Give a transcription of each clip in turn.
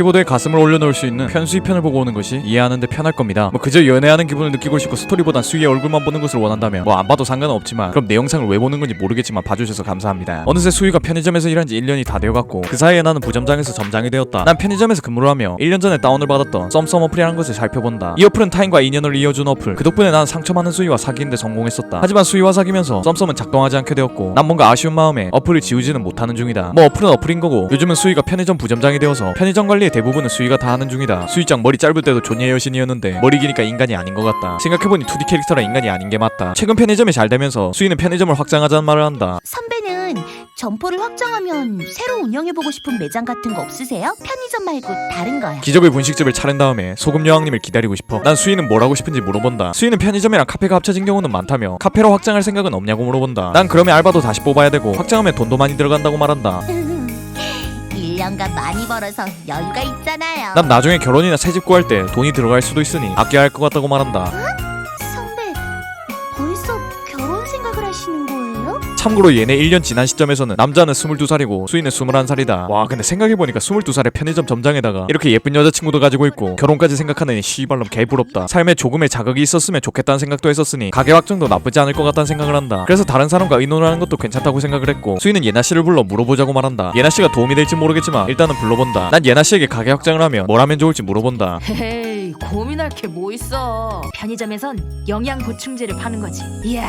키보드에 가슴을 올려놓을 수 있는 편수위 편을 보고 오는 것이 이해하는데 편할 겁니다. 뭐 그저 연애하는 기분을 느끼고 싶고 스토리보단 수위의 얼굴만 보는 것을 원한다면 뭐 안 봐도 상관은 없지만 그럼 내 영상을 왜 보는 건지 모르겠지만 봐주셔서 감사합니다. 어느새 수위가 편의점에서 일한 지 1년이 다 되어갔고 그 사이에 나는 부점장에서 점장이 되었다. 난 편의점에서 근무를 하며 1년 전에 다운을 받았던 썸썸 어플이라는 것을 살펴본다. 이 어플은 타인과 인연을 이어준 어플. 그 덕분에 난 상처 많은 수위와 사귀는데 성공했었다. 하지만 수위와 사귀면서 썸썸은 작동하지 않게 되었고 난 뭔가 아쉬운 마음에 어플을 지우지는 못하는 중이다. 뭐 어플은 어플인 거고 요즘은 수위가 편의점 부점장이 되어서 편의점 관리 의 대부분은 수위가 다 하는 중이다. 수위장 머리 짧을 때도 존예 여신이었는데 머리 기니까 인간이 아닌 것 같다. 생각해보니 2D 캐릭터라 인간이 아닌 게 맞다. 최근 편의점이 잘 되면서 수위는 편의점을 확장하자는 말을 한다. 선배는 점포를 확장하면 새로 운영해보고 싶은 매장 같은 거 없으세요? 편의점 말고 다른 거요. 기적의 분식집을 차린 다음에 소금 여왕님을 기다리고 싶어. 난 수희는 뭘 하고 싶은지 물어본다. 수희는 편의점이랑 카페가 합쳐진 경우는 많다며 카페로 확장할 생각은 없냐고 물어본다. 난 그러면 알바도 다시 뽑아야 되고 확장하면 돈도 많이 들어간다고 말한다. 1년간 많이 벌어서 여유가 있잖아요. 난 나중에 결혼이나 새 집 구할 때 돈이 들어갈 수도 있으니 아껴야 할 것 같다고 말한다. 참고로 얘네 1년 지난 시점에서는 남자는 22살이고 수희는 21살이다. 와 근데 생각해보니까 22살에 편의점 점장에다가 이렇게 예쁜 여자친구도 가지고 있고 결혼까지 생각하는 이 씨발놈 개부럽다. 삶에 조금의 자극이 있었으면 좋겠다는 생각도 했었으니 가게 확정도 나쁘지 않을 것 같다는 생각을 한다. 그래서 다른 사람과 의논을 하는 것도 괜찮다고 생각을 했고 수희는 예나 씨를 불러 물어보자고 말한다. 예나 씨가 도움이 될지 모르겠지만 일단은 불러본다. 난 예나 씨에게 가게 확장을 하면 뭘 하면 좋을지 물어본다. 헤이 고민할 게 뭐 있어 편의점에선 영양 보충제를 파는 거지 이야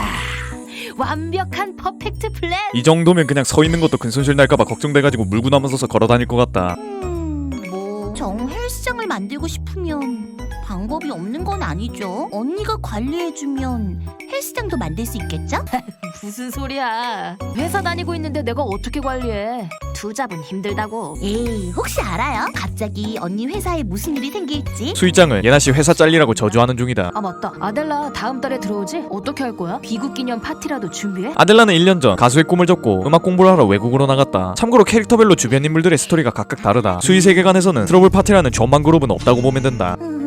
완벽한 퍼펙트 플랜 이 정도면 그냥 서 있는 것도 근손실 날까봐 걱정돼가지고 물고 남아서서 걸어 다닐 것 같다. 음, 뭐, 정 헬스장을 만들고 싶으면 방법이 없는 건 아니죠. 언니가 관리해주면 헬스장도 만들 수 있겠죠? 무슨 소리야 회사 다니고 있는데 내가 어떻게 관리해 투잡은 힘들다고 에이, 혹시 알아요? 갑자기 언니 회사에 무슨 일이 생길지? 수희장은 예나 씨 회사 잘리라고 저주하는 중이다. 아 맞다 아델라 다음 달에 들어오지? 어떻게 할 거야? 비국 기념 파티라도 준비해? 아델라는 1년 전 가수의 꿈을 접고 음악 공부를 하러 외국으로 나갔다. 참고로 캐릭터별로 주변 인물들의 스토리가 각각 다르다. 수희 세계관에서는 트러블 파티라는 존만 그룹은 없다고 보면 된다. 음,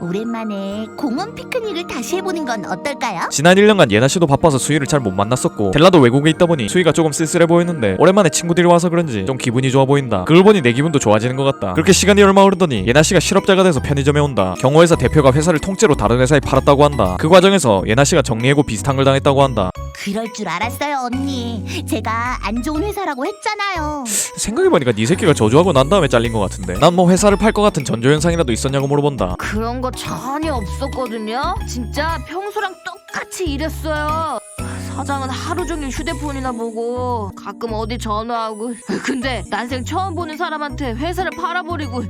오랜만에 공원 피크닉을 다시 해보는 건 어떨까요? 지난 1년간 예나 씨도 바빠서 수희를 잘 못 만났었고 델라도 외국에 있다 보니 수희가 조금 쓸쓸해 보였는데 오랜만에 친구들이 와서 그런지 좀 기분이 좋아 보인다. 그걸 보니 내 기분도 좋아지는 것 같다. 그렇게 시간이 얼마 흐르더니 예나 씨가 실업자가 돼서 편의점에 온다. 경호회사 대표가 회사를 통째로 다른 회사에 팔았다고 한다. 그 과정에서 예나 씨가 정리해고 비슷한 걸 당했다고 한다. 그럴 줄 알았어요, 언니. 제가 안 좋은 회사라고 했잖아요. 생각해보니까 네 새끼가 저주하고 난 다음에 잘린 것 같은데 난 뭐 회사를 팔 것 같은 전조 현상이라도 있었냐고 물어본다. 그런 거 전혀 없었거든요 진짜 평소랑 똑같이 일했어요 사장은 하루 종일 휴대폰이나 보고 가끔 어디 전화하고 근데 난생 처음 보는 사람한테 회사를 팔아버리고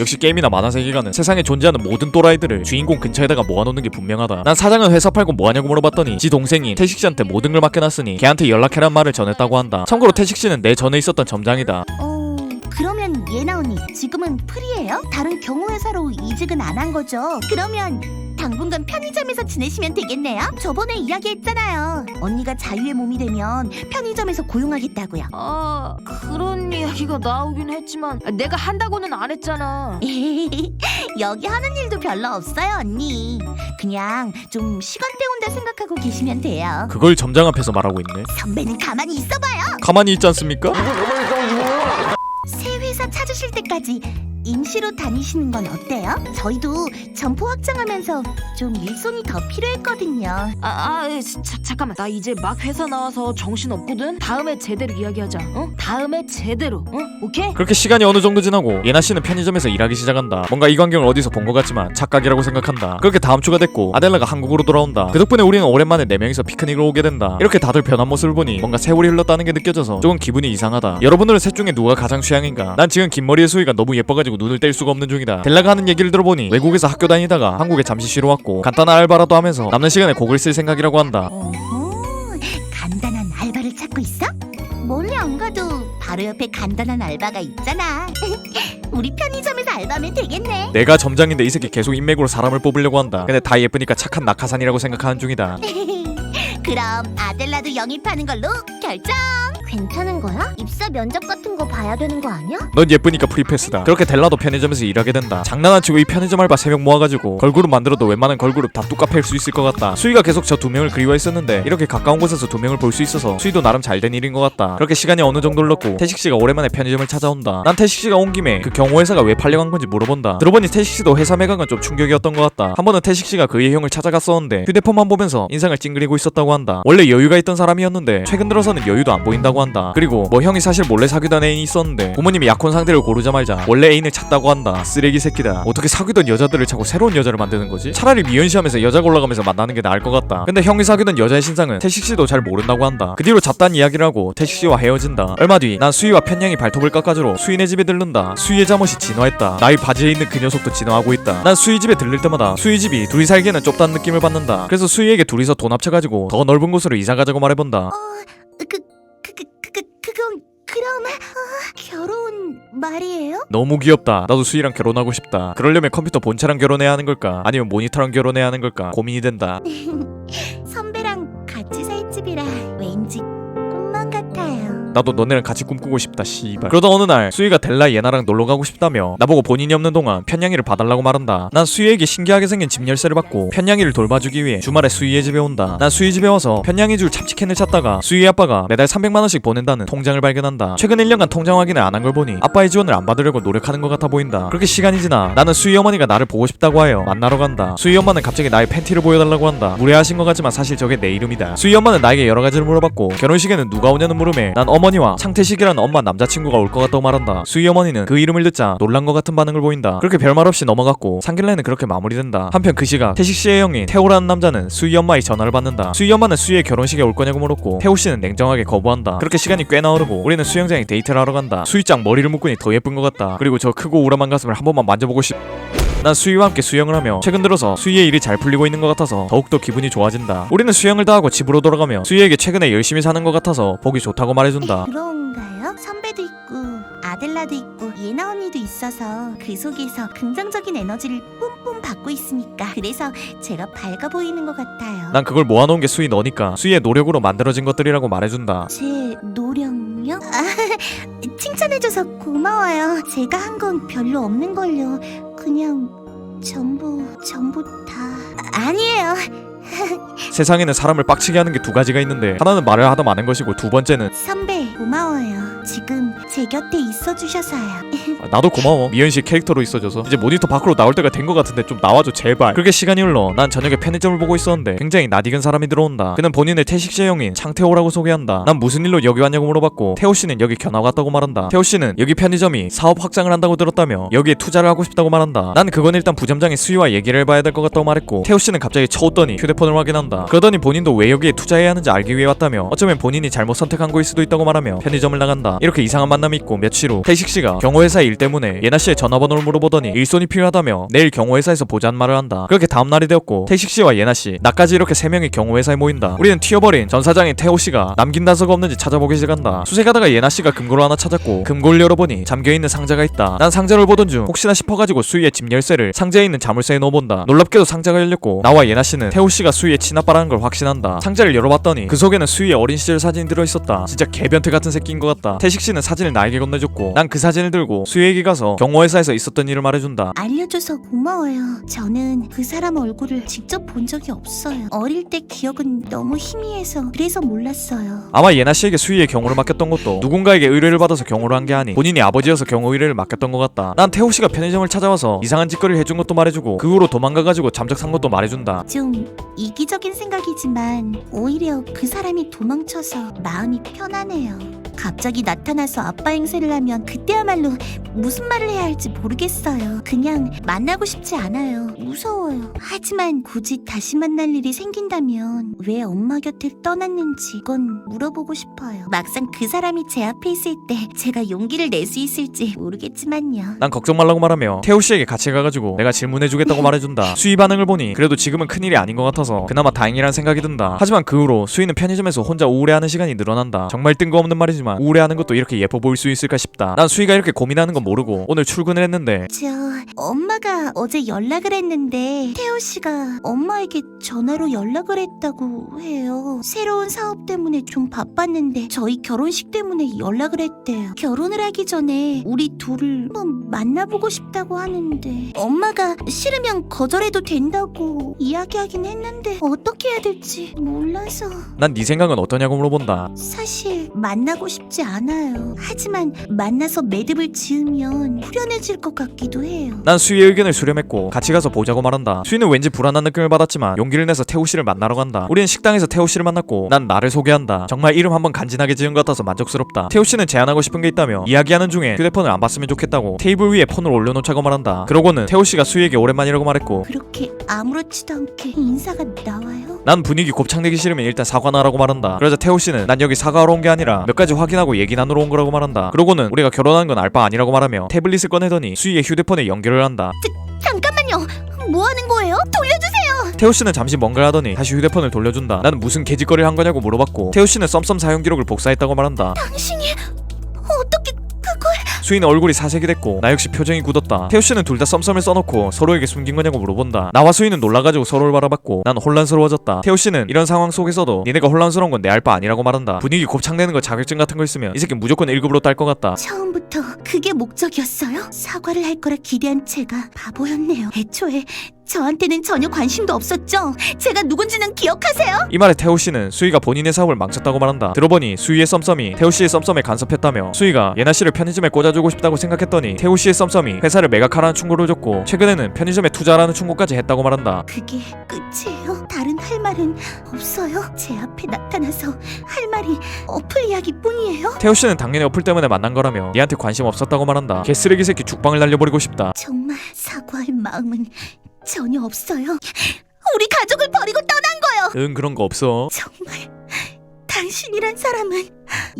역시 게임이나 만화 세계관은 세상에 존재하는 모든 또라이들을 주인공 근처에다가 모아놓는 게 분명하다. 난 사장은 회사 팔고 뭐하냐고 물어봤더니 지 동생이 태식 씨한테 모든 걸 맡겨놨으니 걔한테 연락해란 말을 전했다고 한다. 참고로 태식 씨는 내 전에 있었던 점장이다. 어, 그러면 예나 언니 지금은 프리예요? 다른 경호 회사로 이직은 안 한 거죠? 그러면 당분간 편의점에서 지내시면 되겠네요. 저번에 이야기했잖아요. 언니가 자유의 몸이 되면 편의점에서 고용하겠다고요. 아 그런 이야기가 나오긴 했지만 내가 한다고는 안 했잖아 여기 하는 일도 별로 없어요, 언니. 그냥 좀 시간 때운다 생각하고 계시면 돼요. 그걸 점장 앞에서 말하고 있네. 선배는 가만히 있어봐요. 가만히 있지 않습니까? 찾으실 때까지 임시로 다니시는 건 어때요? 저희도 점포 확장하면서 좀 일손이 더 필요했거든요. 아, 아 에, 자, 잠깐만 나 이제 막 회사 나와서 정신 없거든 다음에 제대로 이야기하자 어 다음에 제대로 어 오케이 그렇게 시간이 어느 정도 지나고 예나 씨는 편의점에서 일하기 시작한다. 뭔가 이 광경을 어디서 본 것 같지만 착각이라고 생각한다. 그렇게 다음 주가 됐고 아델라가 한국으로 돌아온다. 그 덕분에 우리는 오랜만에 네 명이서 피크닉을 오게 된다. 이렇게 다들 변한 모습을 보니 뭔가 세월이 흘렀다는 게 느껴져서 조금 기분이 이상하다. 여러분들은 셋 중에 누가 가장 취향인가? 난 지금 긴 머리의 수위가 너무 예뻐가지고 눈을 뗄 수가 없는 중이다. 델라가 하는 얘기를 들어보니 외국에서 학교 다니다가 한국에 잠시 쉬러 왔고 간단한 알바라도 하면서 남는 시간에 곡을 쓸 생각이라고 한다. 어허, 간단한 알바를 찾고 있어? 멀리 안 가도 바로 옆에 간단한 알바가 있잖아. 우리 편의점에서 알바면 되겠네. 내가 점장인데 이 새끼 계속 인맥으로 사람을 뽑으려고 한다. 근데 다 예쁘니까 착한 낙하산이라고 생각하는 중이다. 그럼 아델라도 영입하는 걸로 결정. 괜찮은 거야? 입사 면접 같은 거 봐야 되는 거 아니야? 넌 예쁘니까 프리패스다. 그렇게 델라도 편의점에서 일하게 된다. 장난 안 치고 이 편의점 알바 3명 모아가지고 걸그룹 만들어도 웬만한 걸그룹 다 뚜까 팰수 있을 것 같다. 수희가 계속 저 두 명을 그리워했었는데 이렇게 가까운 곳에서 두 명을 볼 수 있어서 수희도 나름 잘 된 일인 것 같다. 그렇게 시간이 어느 정도 흘렀고 태식 씨가 오랜만에 편의점을 찾아온다. 난 태식 씨가 온 김에 그 경호 회사가 왜 팔려간 건지 물어본다. 들어보니 태식 씨도 회사 매각은 좀 충격이었던 것 같다. 한 번은 태식 씨가 그의 형을 찾아갔었는데 휴대폰만 보면서 인상을 찡그리고 있었다고 한다 원래 여유가 있던 사람이었는데 최근 들어서는 여유도 안 보인다고 한다. 그리고 뭐 형이 사실 몰래 사귀던 애인이 있었는데 부모님이 약혼 상대를 고르자마자 원래 애인을 찾다고 한다. 쓰레기 새끼다. 어떻게 사귀던 여자들을 찾고 새로운 여자를 만드는 거지? 차라리 미연시하면서 여자 골라가면서 만나는 게 나을 것 같다. 근데 형이 사귀던 여자의 신상은 태식 씨도 잘 모른다고 한다. 그 뒤로 잡다한 이야기를 하고 태식 씨와 헤어진다. 얼마 뒤 난 수희와 편냥이 발톱을 깎아주러 수희네 집에 들른다. 수희의 잠옷이 진화했다. 나의 바지에 있는 그 녀석도 진화하고 있다. 난 수희 집에 들릴 때마다 수희 집이 둘이 살기에는 좁다는 느낌을 받는다. 그래서 수희에게 둘이서 돈 합쳐가지고 더 넓은 곳으로 이사 가자고 말해본다 그, 그, 그, 그, 그 그건 그럼 어, 결혼 말이에요? 너무 귀엽다. 나도 수희랑 결혼하고 싶다. 그러려면 컴퓨터 본체랑 결혼해야 하는 걸까? 아니면 모니터랑 결혼해야 하는 걸까? 고민이 된다. 나도 너네랑 같이 꿈꾸고 싶다. 씨발. 그러다 어느 날 수희가 델라 예나랑 놀러 가고 싶다며 나보고 본인이 없는 동안 편냥이를 봐달라고 말한다. 난 수희에게 신기하게 생긴 집 열쇠를 받고 편냥이를 돌봐주기 위해 주말에 수희의 집에 온다. 난 수희 집에 와서 편냥이 줄 참치캔을 찾다가 수희 아빠가 매달 300만 원씩 보낸다는 통장을 발견한다. 최근 1년간 통장 확인을 안 한 걸 보니 아빠의 지원을 안 받으려고 노력하는 것 같아 보인다. 그렇게 시간이 지나 나는 수희 어머니가 나를 보고 싶다고 하여 만나러 간다. 수희 엄마는 갑자기 나의 팬티를 보여달라고 한다. 무례하신 것 같지만 사실 저게 내 이름이다. 수희 엄마는 나에게 여러 가지를 물어봤고 결혼식에는 누가 오냐는 물음에 난 어머니 와 창태식이라는 엄마 남자친구가 올 것 같다고 말한다. 수희 어머니는 그 이름을 듣자 놀란 것 같은 반응을 보인다. 그렇게 별말 없이 넘어갔고 상길레는 그렇게 마무리된다. 한편 그 시각 태식 씨의 형인 태호라는 남자는 수희 엄마의 전화를 받는다. 수희 엄마는 수희의 결혼식에 올 거냐고 물었고 태호 씨는 냉정하게 거부한다. 그렇게 시간이 꽤나 흐르고 우리는 수영장에 데이트를 하러 간다. 수희짱 머리를 묶으니 더 예쁜 것 같다. 그리고 저 크고 우람한 가슴을 한 번만 만져보고 싶. 난 수희와 함께 수영을 하며 최근 들어서 수희의 일이 잘 풀리고 있는 것 같아서 더욱더 기분이 좋아진다. 우리는 수영을 다 하고 집으로 돌아가며 수희에게 최근에 열심히 사는 것 같아서 보기 좋다고 말해준다. 그런가요? 선배도 있고 아델라도 있고 예나 언니도 있어서 그 속에서 긍정적인 에너지를 뿜뿜 받고 있으니까 그래서 제가 밝아 보이는 것 같아요. 난 그걸 모아놓은 게 수희 너니까 수희의 노력으로 만들어진 것들이라고 말해준다. 제 노력요? 아, 칭찬해줘서 고마워요. 제가 한 건 별로 없는 걸요. 그냥 전부 전부 다 아, 아니에요. 세상에는 사람을 빡치게 하는 게 두 가지가 있는데 하나는 말을 하다 마는 것이고 두 번째는 선배 고마워요. 지금 제 곁에 있어 주셔서요. 아, 나도 고마워. 미연 씨 캐릭터로 있어줘서. 이제 모니터 밖으로 나올 때가 된 것 같은데 좀 나와줘 제발. 그렇게 시간이 흘러. 난 저녁에 편의점을 보고 있었는데 굉장히 낯익은 사람이 들어온다. 그는 본인의 태식씨 형인 창태호라고 소개한다. 난 무슨 일로 여기 왔냐고 물어봤고 태호 씨는 여기 견학 왔다고 말한다. 태호 씨는 여기 편의점이 사업 확장을 한다고 들었다며 여기에 투자를 하고 싶다고 말한다. 난 그건 일단 부점장인 수희와 얘기를 해봐야 될 것 같다고 말했고 태호 씨는 갑자기 쳐웃더니 휴대폰을 확인한다. 그러더니 본인도 왜 여기에 투자해야 하는지 알기 위해 왔다며 어쩌면 본인이 잘못 선택한 거일 수도 있다고 말하며 편의점을 나간다. 이렇게 이상한 만남이 있고 며칠 후 태식 씨가 경호회사 일 때문에 예나 씨의 전화번호를 물어보더니 일손이 필요하다며 내일 경호회사에서 보자는 말을 한다. 그렇게 다음 날이 되었고 태식 씨와 예나 씨 나까지 이렇게 세 명이 경호회사에 모인다. 우리는 튀어버린 전 사장인 태호 씨가 남긴 단서가 없는지 찾아보기 시작한다. 수세 가다가 예나 씨가 금고를 하나 찾았고 금고를 열어보니 잠겨 있는 상자가 있다. 난 상자를 보던 중 혹시나 싶어가지고 수희의 집 열쇠를 상자에 있는 자물쇠에 넣어본다. 놀랍게도 상자가 열렸고 나와 예나 씨는 태호 씨가 수희의 친아빠라는 걸 확신한다. 상자를 열어봤더니 그 속에는 수희의 어린 시절 사진이 들어있었다. 진짜 개변태 같은 새끼인 것 같다 태식 씨는 사진을 나에게 건네줬고 난 그 사진을 들고 수희에게 가서 경호회사에서 있었던 일을 말해준다 알려줘서 고마워요. 저는 그 사람 얼굴을 직접 본 적이 없어요. 어릴 때 기억은 너무 희미해서 그래서 몰랐어요. 아마 예나 씨에게 수희의 경호를 맡겼던 것도 누군가에게 의뢰를 받아서 경호를 한 게 아닌 본인이 아버지여서 경호 의뢰를 맡겼던 것 같다. 난 태호 씨가 편의점을 찾아와서 이상한 짓거리를 해준 것도 말해주고 그 후로 도망가가지고 잠적 산 것도 말해준다. 좀 이기적인 생각이지만 오히려 그 사람이 도망쳐서 마음이 편하네요. 갑자기 나타나서 아빠 행세를 하면 그때야말로 무슨 말을 해야 할지 모르겠어요. 그냥 만나고 싶지 않아요. 무서워요. 하지만 굳이 다시 만날 일이 생긴다면 왜 엄마 곁을 떠났는지 그건 물어보고 싶어요. 막상 그 사람이 제 앞에 있을 때 제가 용기를 낼 수 있을지 모르겠지만요. 난 걱정 말라고 말하며 태호 씨에게 같이 가가지고 내가 질문해주겠다고 말해준다. 수희 반응을 보니 그래도 지금은 큰일이 아닌 것 같아서 그나마 다행이란 생각이 든다. 하지만 그 후로 수희는 편의점에서 혼자 우울해하는 시간이 늘어난다. 정말 뜬금없는 말이지만 하지만 우울해하는 것도 이렇게 예뻐 보일 수 있을까 싶다. 난 수희가 이렇게 고민하는 건 모르고 오늘 출근을 했는데 저 엄마가 어제 연락을 했는데 태호 씨가 엄마에게 전화로 연락을 했다고 해요. 새로운 사업 때문에 좀 바빴는데 저희 결혼식 때문에 연락을 했대요. 결혼을 하기 전에 우리 둘을 한번 만나보고 싶다고 하는데 엄마가 싫으면 거절해도 된다고 이야기하긴 했는데 어떻게 해야 될지 몰라서 난 네 생각은 어떠냐고 물어본다. 사실 만나고 싶지 않아요. 하지만 만나서 매듭을 지으면 후련해질 것 같기도 해요. 난 수희의 의견을 수렴했고 같이 가서 보자고 말한다. 수희는 왠지 불안한 느낌을 받았지만 용기를 내서 태호 씨를 만나러 간다. 우리는 식당에서 태호 씨를 만났고 난 나를 소개한다. 정말 이름 한번 간지나게 지은 것 같아서 만족스럽다. 태호 씨는 제안하고 싶은 게 있다며 이야기하는 중에 휴대폰을 안 봤으면 좋겠다고 테이블 위에 폰을 올려놓자고 말한다. 그러고는 태호 씨가 수희에게 오랜만이라고 말했고 그렇게 아무렇지도 않게 인사가 나와요? 난 분위기 곱창내기 싫으면 일단 사과나 하라고 말한다. 그러자 태호 씨는 난 여기 사과하러 온 게 아니라 몇 가지 확 인하고 얘기 나누러 온 거라고 말한다. 그러고는 우리가 결혼한 건 알바 아니라고 말하며 태블릿을 꺼내더니 수희의 휴대폰에 연결을 한다. 잠깐만요. 뭐 하는 거예요? 돌려주세요. 태호 씨는 잠시 뭔가를 하더니 다시 휴대폰을 돌려준다. 나는 무슨 개짓거리를 한 거냐고 물어봤고 태호 씨는 썸썸 사용 기록을 복사했다고 말한다. 당신이? 수희는 얼굴이 사색이 됐고 나 역시 표정이 굳었다. 태호 씨는 둘 다 썸썸을 써놓고 서로에게 숨긴 거냐고 물어본다. 나와 수희는 놀라가지고 서로를 바라봤고 난 혼란스러워졌다. 태호 씨는 이런 상황 속에서도 니네가 혼란스러운 건 내 알 바 아니라고 말한다. 분위기 곱창내는 거 자격증 같은 거 있으면 이 새끼 무조건 1급으로 딸 것 같다. 처음부터 그게 목적이었어요? 사과를 할 거라 기대한 제가 바보였네요. 애초에 저한테는 전혀 관심도 없었죠. 제가 누군지는 기억하세요? 이 말에 태호 씨는 수희가 본인의 사업을 망쳤다고 말한다. 들어보니 수희의 썸썸이 태호 씨의 썸썸에 간섭했다며 수희가 예나 씨를 편의점에 꽂아주고 싶다고 생각했더니 태호 씨의 썸썸이 회사를 매각하라는 충고를 줬고 최근에는 편의점에 투자하라는 충고까지 했다고 말한다. 그게 끝이에요. 다른 할 말은 없어요. 제 앞에 나타나서 할 말이 어플 이야기뿐이에요. 태호 씨는 당연히 어플 때문에 만난 거라며 니한테 관심 없었다고 말한다. 개쓰레기 새끼 죽방을 날려버리고 싶다. 정말 사과할 마음은 전혀 없어요. 우리 가족을 버리고 떠난 거요. 응 그런 거 없어. 정말 당신이란 사람은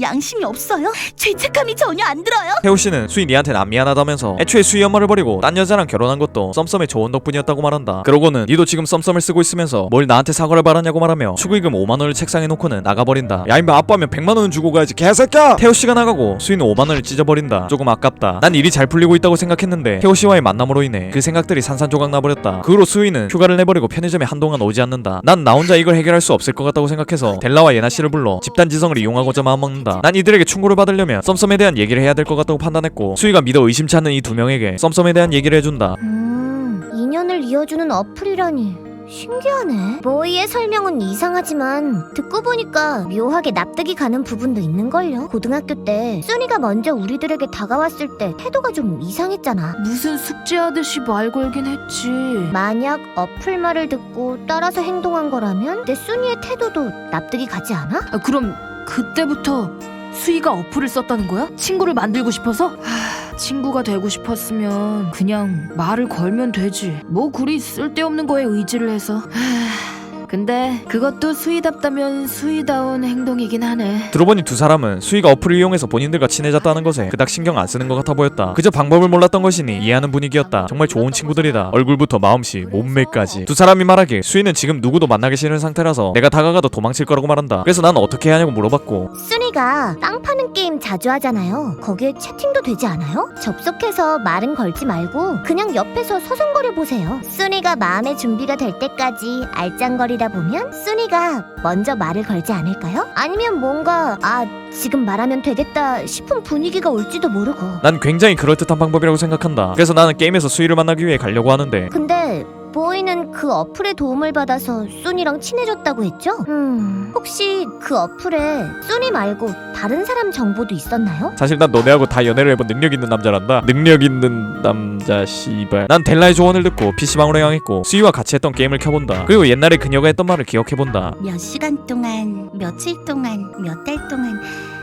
양심이 없어요? 죄책감이 전혀 안 들어요? 태호 씨는 수희 니한테는 안 미안하다면서 애초에 수희 엄마를 버리고 딴 여자랑 결혼한 것도 썸썸의 조언 덕분이었다고 말한다. 그러고는 니도 지금 썸썸을 쓰고 있으면서 뭘 나한테 사과를 바라냐고 말하며 축의금 5만 원을 책상에 놓고는 나가버린다. 야 임마 아빠면 100만 원은 주고 가야지 개새끼야! 태호 씨가 나가고 수희는 5만 원을 찢어버린다. 조금 아깝다. 난 일이 잘 풀리고 있다고 생각했는데 태호 씨와의 만남으로 인해 그 생각들이 산산조각 나버렸다. 그 후로 수희는 휴가를 내버리고 편의점에 한동안 오지 않는다. 난 나 혼자 이걸 해결할 수 없을 것 같다고 생각해서 델라와 예나 씨를 불러 집단 지성을 이용하고자 마음먹는다. 난 이들에게 충고를 받으려면 썸썸에 대한 얘기를 해야 될 것 같다고 판단했고 수희가 믿어 의심치 않는 이 두 명에게 썸썸에 대한 얘기를 해준다. 음, 인연을 이어주는 어플이라니. 신기하네. 보이의 설명은 이상하지만 듣고 보니까 묘하게 납득이 가는 부분도 있는걸요. 고등학교 때 순이가 먼저 우리들에게 다가왔을 때 태도가 좀 이상했잖아. 무슨 숙제하듯이 말 걸긴 했지. 만약 어플 말을 듣고 따라서 행동한 거라면 내 순이의 태도도 납득이 가지 않아? 아, 그럼 그때부터 수희가 어플을 썼다는 거야? 친구를 만들고 싶어서? 하, 친구가 되고 싶었으면 그냥 말을 걸면 되지. 뭐 그리 쓸데없는 거에 의지를 해서. 하, 근데 그것도 수희답다면 수희다운 행동이긴 하네. 들어보니 두 사람은 수희가 어플을 이용해서 본인들과 친해졌다는 것에 그닥 신경 안 쓰는 것 같아 보였다. 그저 방법을 몰랐던 것이니 이해하는 분위기였다. 정말 좋은 친구들이다. 얼굴부터 마음씨, 몸매까지. 두 사람이 말하길 수희는 지금 누구도 만나기 싫은 상태라서 내가 다가가도 도망칠 거라고 말한다. 그래서 난 어떻게 해야 하냐고 물어봤고 순이가 땅 파는 게임 자주 하잖아요. 거기에 채팅도 되지 않아요? 접속해서 말은 걸지 말고 그냥 옆에서 서성거려 보세요. 순이가 마음의 준비가 될 때까지 알짱거리 다 보면 순이가 먼저 말을 걸지 않을까요? 아니면 뭔가 아 지금 말하면 되겠다 싶은 분위기가 올지도 모르고. 난 굉장히 그럴듯한 방법이라고 생각한다. 그래서 나는 게임에서 수희를 만나기 위해 가려고 하는데 근데 보이는 그 어플의 도움을 받아서 순이랑 친해졌다고 했죠? 음, 혹시 그 어플에 순이 말고 다른 사람 정보도 있었나요? 사실 난 너네하고 다 연애를 해본 능력 있는 남자란다. 능력 있는 남자 씨발. 난 델라의 조언을 듣고 PC방으로 향했고 수희와 같이 했던 게임을 켜본다. 그리고 옛날에 그녀가 했던 말을 기억해본다. 몇 시간 동안, 며칠 동안, 몇 달 동안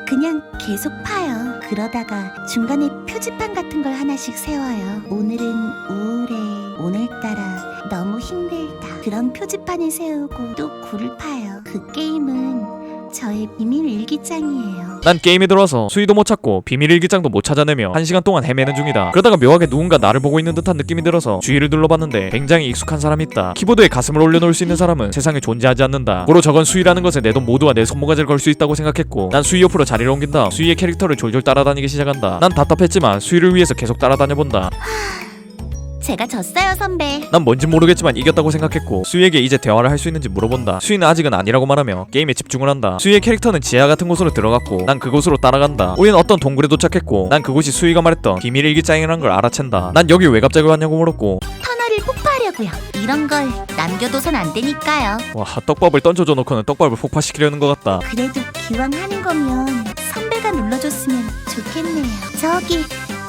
그냥 계속 파요. 그러다가 중간에 표지판 같은 걸 하나씩 세워요. 오늘은 우울해. 오늘따라 너무 힘들다. 그런 표지판을 세우고 또 굴을 파요. 그 게임은 저의 비밀 일기장이에요. 난 게임에 들어와서 수위도 못 찾고 비밀 일기장도 못 찾아내며 한 시간 동안 헤매는 중이다. 그러다가 묘하게 누군가 나를 보고 있는 듯한 느낌이 들어서 주위를 둘러봤는데 굉장히 익숙한 사람이 있다. 키보드에 가슴을 올려놓을 수 있는 사람은 세상에 존재하지 않는다. 고로 저건 수위라는 것에 내 돈 모두와 내 손모가지를 걸 수 있다고 생각했고 난 수위 옆으로 자리를 옮긴 다음 수위의 캐릭터를 졸졸 따라다니기 시작한다. 난 답답했지만 수위를 위해서 계속 따라다녀본다. 제가 졌어요, 선배. 난 뭔진 모르겠지만 이겼다고 생각했고 수희에게 이제 대화를 할 수 있는지 물어본다 수희는 아직은 아니라고 말하며 게임에 집중을 한다 수희의 캐릭터는 지하 같은 곳으로 들어갔고 난 그곳으로 따라간다 우리는 어떤 동굴에 도착했고 난 그곳이 수희가 말했던 비밀 일기장이라는 걸 알아챈다 난 여기 왜 갑자기 왔냐고 물었고 터널을 폭파하려고요. 이런 걸 남겨둬선 안 되니까요. 와 떡밥을 던져줘 놓고는 떡밥을 폭파시키려는 것 같다 그래도 기왕 하는 거면 선배가 눌러줬으면 좋겠네요. 저기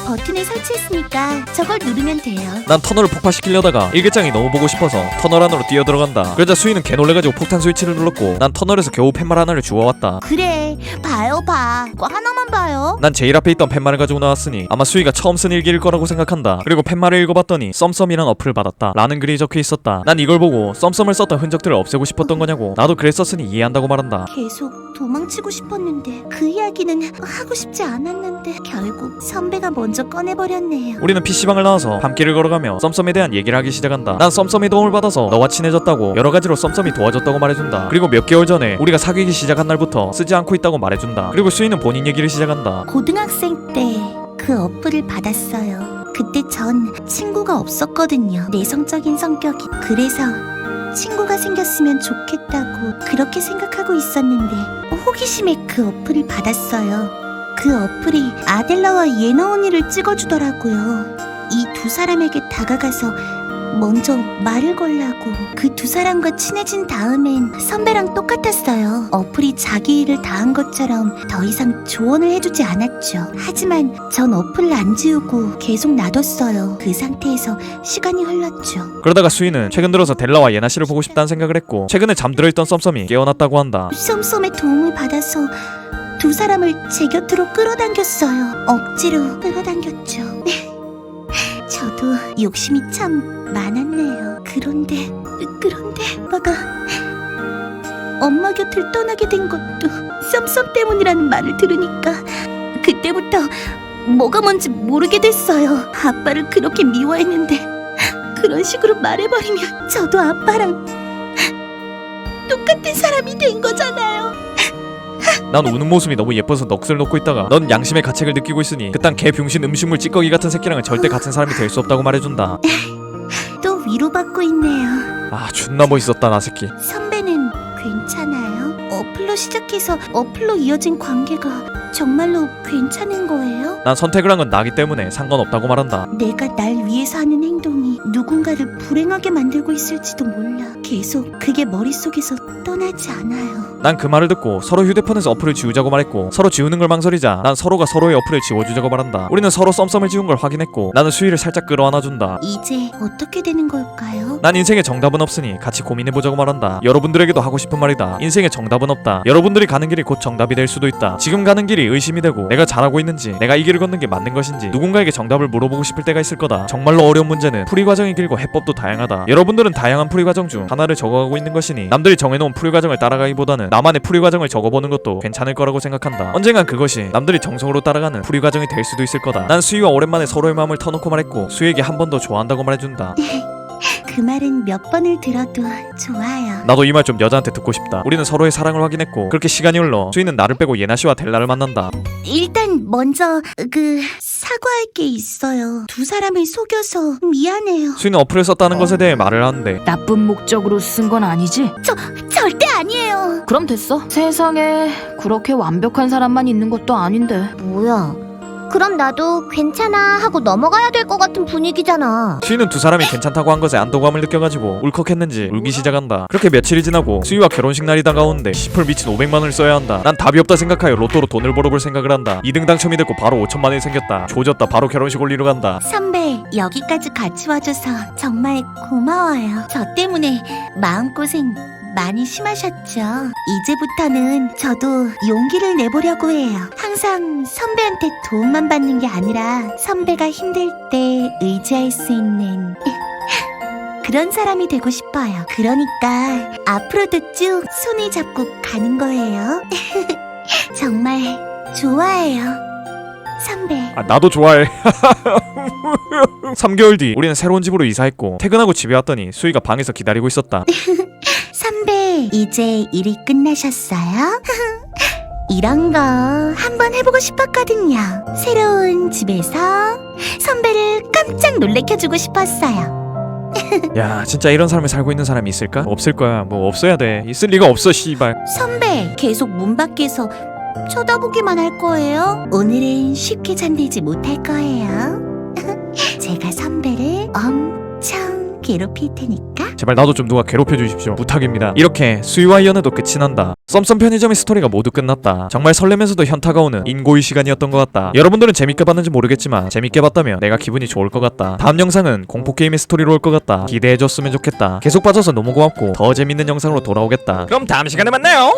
버튼을 설치했으니까 저걸 누르면 돼요. 난 터널을 폭파시키려다가 일기장이 너무 보고 싶어서 터널 안으로 뛰어들어간다 그러자 수희는 개 놀래가지고 폭탄 스위치를 눌렀고 난 터널에서 겨우 팻말 하나를 주워왔다 그래, 봐요, 봐. 그거 하나만 봐요. 난 제일 앞에 있던 팻말을 가지고 나왔으니 아마 수희가 처음 쓴 일기일 거라고 생각한다. 그리고 팻말을 읽어봤더니 썸썸이란 어플을 받았다. 라는 글이 적혀 있었다. 난 이걸 보고 썸썸을 썼던 흔적들을 없애고 싶었던 거냐고 나도 그랬었으니 이해한다고 말한다. 계속 도망치고 싶었는데 그 이야기는 하고 싶지 않았는데 결국 선배가 먼저 꺼내버렸네요. 우리는 PC방을 나와서 밤길을 걸어가며 썸썸에 대한 얘기를 하기 시작한다. 난 썸썸의 도움을 받아서 너와 친해졌다고 여러 가지로 썸썸이 도와줬다고 말해준다. 그리고 몇 개월 전에 우리가 사귀기 시작한 날부터 쓰지 않고 있다고 말해준다. 그리고 수희는 본인 얘기를 시작한다. 고등학생 때 그 어플을 받았어요. 그때 전 친구가 없었거든요. 내성적인 성격이. 그래서 친구가 생겼으면 좋겠다고 그렇게 생각하고 있었는데 호기심에 그 어플을 받았어요. 그 어플이 아델라와 예나 언니를 찍어주더라고요. 이 두 사람에게 다가가서 먼저 말을 걸라고 그 두 사람과 친해진 다음엔 선배랑 똑같았어요. 어플이 자기 일을 다 한 것처럼 더 이상 조언을 해주지 않았죠. 하지만 전 어플을 안 지우고 계속 놔뒀어요. 그 상태에서 시간이 흘렀죠. 그러다가 수희는 최근 들어서 델라와 예나 씨를 보고 싶다는 생각을 했고 최근에 잠들어 있던 썸썸이 깨어났다고 한다. 쏨쏨의 도움을 받아서 두 사람을 제 곁으로 끌어당겼어요. 억지로 끌어당겼죠. 저도 욕심이 참 많았네요. 그런데 그런데 아빠가 엄마 곁을 떠나게 된 것도 썸썸 때문이라는 말을 들으니까 그때부터 뭐가 뭔지 모르게 됐어요. 아빠를 그렇게 미워했는데 그런 식으로 말해버리면 저도 아빠랑 똑같은 사람이 된 거잖아요. 난 우는 모습이 너무 예뻐서 넋을 놓고 있다가 넌 양심의 가책을 느끼고 있으니 그딴 개 병신 음식물 찌꺼기 같은 새끼랑은 절대 같은 사람이 될 수 없다고 말해준다. 또 위로받고 있네요. 아 존나 멋있었다 나 새끼. 선배는 괜찮아요? 어플로 시작해서 어플로 이어진 관계가 정말로 괜찮은 거예요? 난 선택을 한 건 나기 때문에 상관없다고 말한다. 내가 날 위해서 하는 행동이 누군가를 불행하게 만들고 있을지도 몰라. 계속 그게 머릿속에서 떠나지 않아요. 난 그 말을 듣고 서로 휴대폰에서 어플을 지우자고 말했고 서로 지우는 걸 망설이자 난 서로가 서로의 어플을 지워주자고 말한다. 우리는 서로 썸썸을 지운 걸 확인했고 나는 수위를 살짝 끌어안아준다. 이제 어떻게 되는 걸까요? 난 인생에 정답은 없으니 같이 고민해보자고 말한다. 여러분들에게도 하고 싶은 말이다. 인생에 정답은 없다. 여러분들이 가는 길이 곧 정답이 될 수도 있다. 지금 가는 길이 의심이 되고 내가 잘하고 있는지 내가 이 길을 걷는 게 맞는 것인지 누군가에게 정답을 물어보고 싶을 때가 있을 거다. 정말로 어려운 문제는 풀이 과정이 길고 해법도 다양하다. 여러분들은 다양한 풀이 과정 중 하나를 적어가고 있는 것이니 남들이 정해놓은 풀이 과정을 따라가기보다는 나만의 풀이 과정을 적어보는 것도 괜찮을 거라고 생각한다. 언젠간 그것이 남들이 정성으로 따라가는 풀이 과정이 될 수도 있을 거다. 난 수희와 오랜만에 서로의 마음을 터놓고 말했고 수희에게 한 번 더 좋아한다고 말해준다. 그 말은 몇 번을 들어도 좋아요. 나도 이 말 좀 여자한테 듣고 싶다. 우리는 서로의 사랑을 확인했고 그렇게 시간이 흘러 수희는 나를 빼고 예나 씨와 델라를 만난다. 일단 먼저 그 사과할 게 있어요. 두 사람을 속여서 미안해요. 수희는 어플을 썼다는 것에 대해 말을 하는데 나쁜 목적으로 쓴 건 아니지? 절대 아니에요. 그럼 됐어. 세상에 그렇게 완벽한 사람만 있는 것도 아닌데. 뭐야? 그럼 나도 괜찮아 하고 넘어가야 될 것 같은 분위기잖아. 수희는 두 사람이 괜찮다고 한 것에 안도감을 느껴가지고 울컥했는지 울기 시작한다. 그렇게 며칠이 지나고 수희와 결혼식 날이 다가오는데 10을 미친 500만 원을 써야 한다. 난 답이 없다 생각하여 로또로 돈을 벌어볼 생각을 한다. 2등 당첨이 됐고 바로 5천만 원이 생겼다. 조졌다. 바로 결혼식 올리러 간다. 선배, 여기까지 같이 와줘서 정말 고마워요. 저 때문에 마음고생 많이 심하셨죠? 이제부터는 저도 용기를 내보려고 해요. 항상 선배한테 도움만 받는 게 아니라 선배가 힘들 때 의지할 수 있는 그런 사람이 되고 싶어요. 그러니까 앞으로도 쭉 손을 잡고 가는 거예요. 정말 좋아해요. 선배. 아 나도 좋아해 3개월 뒤 우리는 새로운 집으로 이사했고 퇴근하고 집에 왔더니 수희가 방에서 기다리고 있었다 선배, 이제 일이 끝나셨어요? 이런 거 한번 해보고 싶었거든요. 새로운 집에서 선배를 깜짝 놀래켜주고 싶었어요. 야 진짜 이런 삶을 살고 있는 사람이 있을까? 없을 거야 뭐 없어야 돼 있을 리가 없어 씨발 선배, 계속 문 밖에서 쳐다보기만 할 거예요? 오늘은 쉽게 잠들지 못할 거예요. 제가 선배를 엄청 괴롭힐 테니까. 제발 나도 좀 누가 괴롭혀 주십시오. 부탁입니다. 이렇게 수위와 연애도 끝이 난다. 썸썸 편의점의 스토리가 모두 끝났다. 정말 설레면서도 현타가 오는 인고의 시간이었던 것 같다. 여러분들은 재밌게 봤는지 모르겠지만 재밌게 봤다면 내가 기분이 좋을 것 같다. 다음 영상은 공포게임의 스토리로 올 것 같다. 기대해줬으면 좋겠다. 계속 봐줘서 너무 고맙고 더 재밌는 영상으로 돌아오겠다. 그럼 다음 시간에 만나요